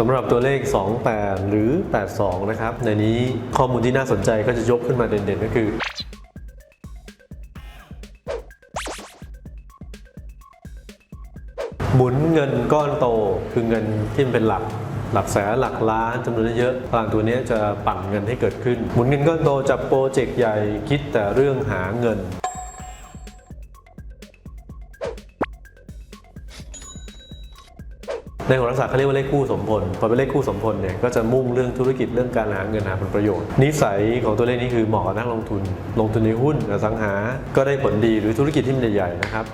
สำหรับตัวเลข 28 หรือ 82 นะครับ ในนี้ข้อมูลที่น่าสนใจก็จะยกขึ้นมาเด่นๆ ก็คือ หมุนเงินก้อนโตคือเงินที่เป็นหลักหลักแสนหลักล้านจำนวนเยอะพลังตัวนี้จะปั่นเงินให้เกิดขึ้น หมุนเงินก้อนโตจากโปรเจกต์ใหญ่คิดแต่เรื่องหาเงิน ในโหราศาสตร์เขาเรียกว่าเลขคู่สมพล พอเป็นเลขคู่สมพลเนี่ยก็จะมุ่งเรื่องธุรกิจเรื่องการหาเงินหาผลประโยชน์ นิสัยของตัวเลขนี้คือเหมาะกับนักลงทุน ลงทุนในหุ้นอสังหา ก็ได้ผลดีหรือธุรกิจที่มันใหญ่ๆนะครับ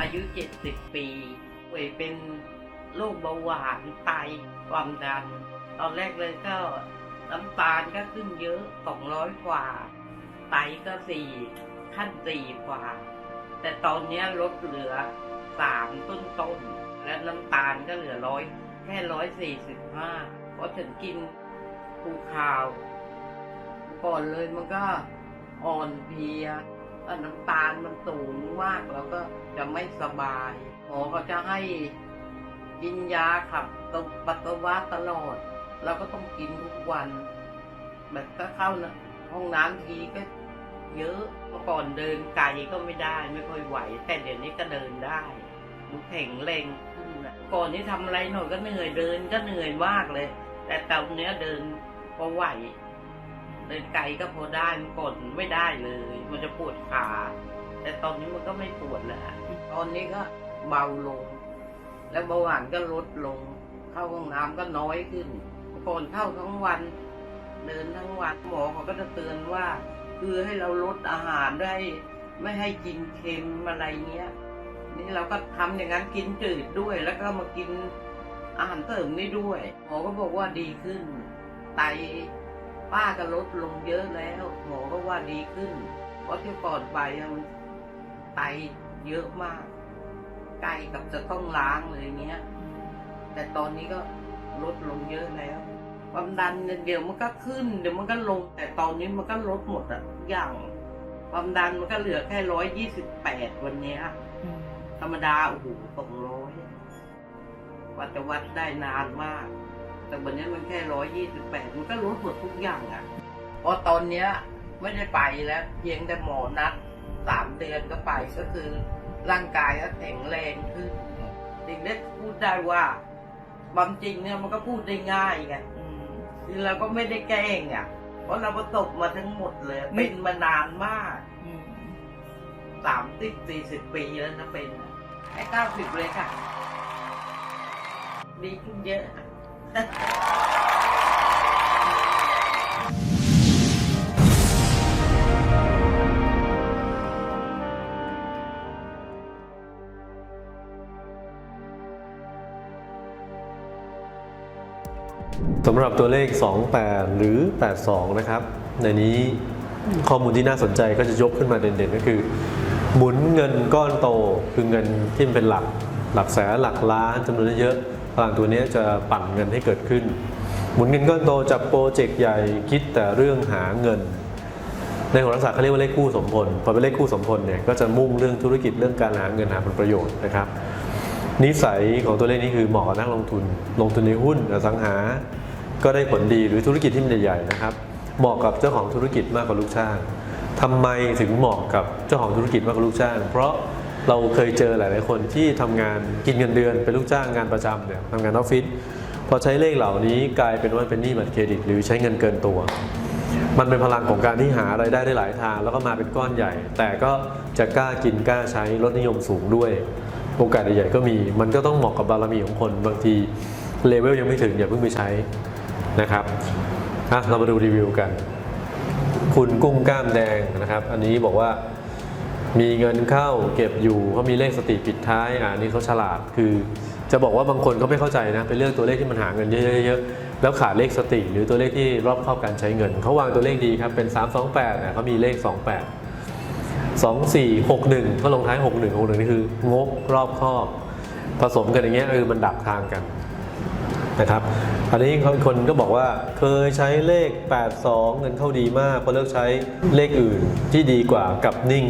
อายุ 70 ปีป่วยเป็นโรคเบาหวานไตความดัน ตอนแรกเลยก็น้ำตาลก็ขึ้นเยอะ 200 กว่า ไตก็สี่ขั้นสี่กว่า แต่ตอนนี้ลดเหลือสามต้นต้นๆและน้ำตาลก็เหลือร้อยแค่ร้อยสี่สิบห้าพอถึงกินภูขาว ก่อนเลยมันก็อ่อนเพลีย น้ำตาลมันสูงมากแล้วก็จะไม่สบายหมอก็จะให้กินยาขับตวปัสสาวะตลอด เราก็ต้องกินทุกวัน แบบถ้าเข้านะห้องน้ำทีก็เยอะเมื่อก่อนเดินไกลก็ไม่ได้ไม่ค่อยไหว แต่เดี๋ยวนี้ก็เดินได้ดูแข็งแรงขึ้นนะก่อนนี้ทำอะไรหน่อยก็เหนื่อยเดินก็เหนื่อยมากเลย แต่ตอนเนี้เดินพอไหว เดินไกลก็พอได้เมื่อก่อนไม่ได้เลย มันจะปวดขา แต่ตอนนี้มันก็ไม่ปวดแล้วตอนนี้ก็เบาลง แล้วเบาหวานก็ลดลง เข้าห้องน้ำก็น้อยขึ้นก่อนเข้าทั้งวัน เดินทั้งวันหมอเขาก็จะเตือนว่า คือให้เราลดอาหารได้ ไม่ให้กินเค็มอะไรเงี้ย นี่เราก็ทำอย่างนั้นกินจืดด้วย แล้วก็มากินอาหารเสริมนี่ด้วยหมอก็บอกว่าดีขึ้นไต ป้าก็ลดลงเยอะแล้วหมอก็ว่าดีขึ้น เพราะที่ก่อนไปอะมันไตเยอะมากใกล้กับจะต้องล้างเลยเงี้ย แต่ตอนนี้ก็ลดลงเยอะแล้ว ความดันเนี่ยเดี๋ยวมันก็ขึ้น เดี๋ยวมันก็ลง แต่ตอนนี้มันก็ลดหมดอะทุกอย่าง ความดันมันก็เหลือแค่ร้อยยี่สิบแปดวันเนี้ยธรรมดาโอ้โหสองร้อยวัดจะวัดได้นานมาก แต่วันนี้มันแค่ร้อยยี่สิบแปดมันก็ลดหมดทุกอย่างอะ่ะเพราะตอนเนี้ยไม่ได้ไปแล้วเพียงแต่หมอนัดสามเดือนก็ไปก็คือร่างกายก็แข็งแรงขึ้นถึงได้พูดได้ว่าความจริงเนี่ยมันก็พูดได้ง่ายไงคือเราก็ไม่ได้แกล้งอะ เพราะเราประสบมาทั้งหมดเลย เป็นมานานมากสามสิบสี่สิบปีแล้วนะเป็นอะให้เก้าสิบเลยค่ะ ดีขึ้นเยอะ สำหรับตัวเลข 28 หรือ 82 นะครับ ในนี้ข้อมูลที่น่าสนใจก็จะยกขึ้นมาเด่นๆ ก็คือ หมุนเงินก้อนโตคือเงินที่เป็นหลัก หลักแสนหลักล้านจำนวนเยอะ พลังตัวนี้จะปั่นเงินให้เกิดขึ้น หมุนเงินก้อนโตจากโปรเจกต์ใหญ่คิดแต่เรื่องหาเงิน ในโหราศาสตร์เขาเรียกว่าเลขคู่สมพลพอเป็นเลขคู่สมพลเนี่ยก็จะมุ่งเรื่องธุรกิจเรื่องการหาเงินหาผลประโยชน์นะครับ นิสัยของตัวเลขนี้คือเหมาะกับนักลงทุน ลงทุนในหุ้นอสังหา ก็ได้ผลดีหรือธุรกิจที่มันใหญ่ๆนะครับเหมาะกับเจ้าของธุรกิจมากกว่าลูกจ้างทำไมถึงเหมาะกับเจ้าของธุรกิจมากกว่าลูกจ้าง เพราะ เราเคยเจอหลาย ๆ คนที่ทำงานกินเงินเดือนเป็นลูกจ้างงานประจำเนี่ยทำงานออฟฟิศพอใช้เลขเหล่านี้กลายเป็นว่าเป็นหนี้บัตรเครดิต หรือใช้เงินเกินตัว มันเป็นพลังของการที่หาไรายได้ได้หลายทาง แล้วก็มาเป็นก้อนใหญ่ แต่ก็จะกล้ากินกล้าใช้ลดนิยมสูงด้วย โอกาสใหญ่ๆก็มี มันก็ต้องเหมาะกับบารมีของคนบางทีเลเวลยังไม่ถึงอย่าเพิ่งไปใช้นะครับเรามาดูรีวิวกัน คุณกุ้งกล้ามแดงนะครับ อันนี้บอกว่า มีเงินเข้าเก็บอยู่เขามีเลขสติปิดท้ายอ่านี่เขาฉลาดคือ จะบอกว่าบางคนเขาไม่เข้าใจนะไปเลือกตัวเลขที่มันหาเงินเยอะๆแล้วขาดเลขสติ หรือตัวเลขที่รอบครอบการใช้เงินเขาวางตัวเลขดีครับเป็น 328เนี่ยเขามีเลข 28 2461ก็ลงท้าย 61 61นี่คืองกรอบครอบผสมกันอย่างเงี้ยเออมันดักทางกันนะครับอันนี้คนก็บอกว่าเคยใช้เลข 82 เงินเข้าดีมากพอเลิกใช้เลขอื่นที่ดีกว่ากับนิ่ง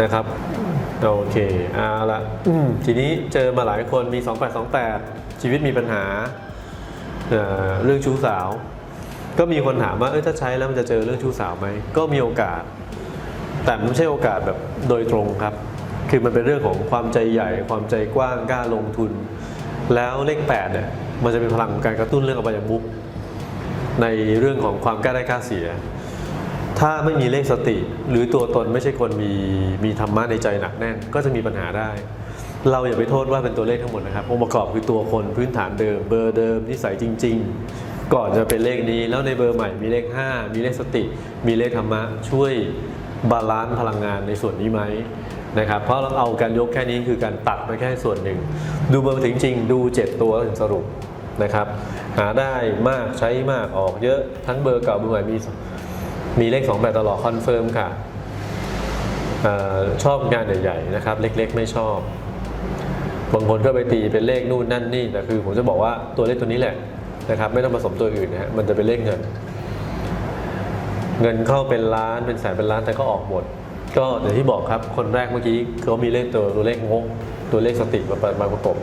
นะครับโอเคเอาละอืมทีนี้เจอมาหลายคนมี 2828 ชีวิตมีปัญหาเอ่อเรื่องชู้สาว ก็มีคนถามว่าเออถ้าใช้แล้วมันจะเจอเรื่องชู้สาวไหมก็มีโอกาส แต่มันไม่ใช่โอกาสแบบโดยตรงครับ คือมันเป็นเรื่องของความใจใหญ่ ความใจกว้างกล้าลงทุน แล้วเลข8เนี่ยมันจะเป็นพลังของการกระตุ้นเรื่องอบายมุกในเรื่องของความกล้าได้กล้าเสีย ถ้าไม่มีเลขสติ หรือตัวตนไม่ใช่คนมีมีธรรมะในใจหนักแน่น ก็จะมีปัญหาได้ เราอย่าไปโทษว่าเป็นตัวเลขทั้งหมดนะครับองค์ประกอบคือตัวคนพื้นฐานเดิม เบอร์เดิมนิสัยจริง ๆ ก่อนจะเป็นเลขนี้ แล้วในเบอร์ใหม่มีเลข 5 มีเลขสติ มีเลขธรรมะช่วยบาลานซ์พลังงานในส่วนนี้ไหมนะครับเพราะเราเอาการยกแค่นี้คือการตัดมาแค่ส่วนหนึ่ง ดูเบอร์ถึงจริงดู 7 ตัวถึงสรุปนะครับ หาได้มากใช้มากออกเยอะทั้งเบอร์เก่าเบอร์ใหม่มี มีเลข2แบบตลอดคอนเฟิร์มค่ะออชอบงานใหญ่ๆนะครับ เล็กๆ ไม่ชอบ บางคนก็ไปตีเป็นเลขนู่นนั่นนี่แต่คือ ผมจะบอกว่าตัวเลขตัวนี้แหละนะครับ ไม่ต้องผสมตัวอื่นนะฮะมันจะเป็นเลขเงิน เงินเข้าเป็นล้านเป็นแสนเป็นล้านแต่ก็ออกหมด ก็อย่างที่บอกครับ คนแรกเมื่อกี้เขามีเลขตัวตัวเลขงกตัวเลขสติมาประมาประกบ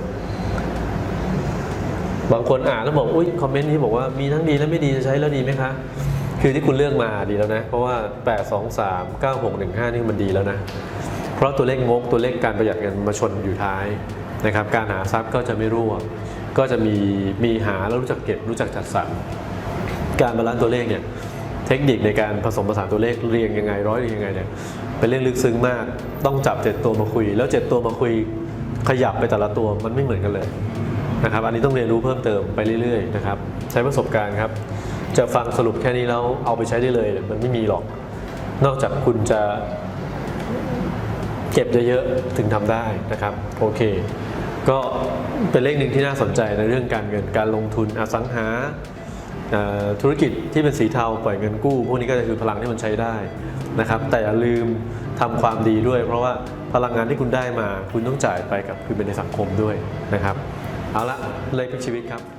บางคนอ่านแล้วบอกอุ้ยคอมเมนต์นี้บอกว่ามีทั้งดีและไม่ดีจะใช้แล้วดีไหมคะ คือที่คุณเลือกมาดีแล้วนะ เพราะว่า 8 2 3 9 6 1 5 นี่มันดีแล้วนะ เพราะตัวเลขงกตัวเลขการประหยัดเงินมาชนอยู่ท้ายนะครับ การหาทรัพย์ก็จะไม่รั่ว ก็จะมีมีหาแล้วรู้จักเก็บรู้จักจัดสรร การบาลานซ์ตัวเลขเนี่ยเทคนิคในการผสมผสานตัวเลขเรียงยังไงร้อยเรียงยังไงเนี่ยเป็นเรื่องลึกซึ้งมาก ต้องจับเจ็ดตัวมาคุย แล้วเจ็ดตัวมาคุยขยับไปแต่ละตัวมันไม่เหมือนกันเลยนะครับ อันนี้ต้องเรียนรู้เพิ่มเติมไปเรื่อยๆนะครับใช้ประสบการณ์ครับ จะฟังสรุปแค่นี้แล้วเอาไปใช้ได้เลย มันไม่มีหรอก นอกจากคุณจะเก็บเยอะๆถึงทำได้นะครับ โอเค ก็เป็นเลขหนึ่งที่น่าสนใจในเรื่องการเงินการลงทุนอสังหาธุรกิจที่เป็นสีเทาปล่อยเงินกู้ พวกนี้ก็จะคือพลังที่มันใช้ได้นะครับ แต่อย่าลืมทำความดีด้วย เพราะว่าพลังงานที่คุณได้มา คุณต้องจ่ายไปกับคืนไปในสังคมด้วยนะครับ เอาละเลขพลิกชีวิตครับ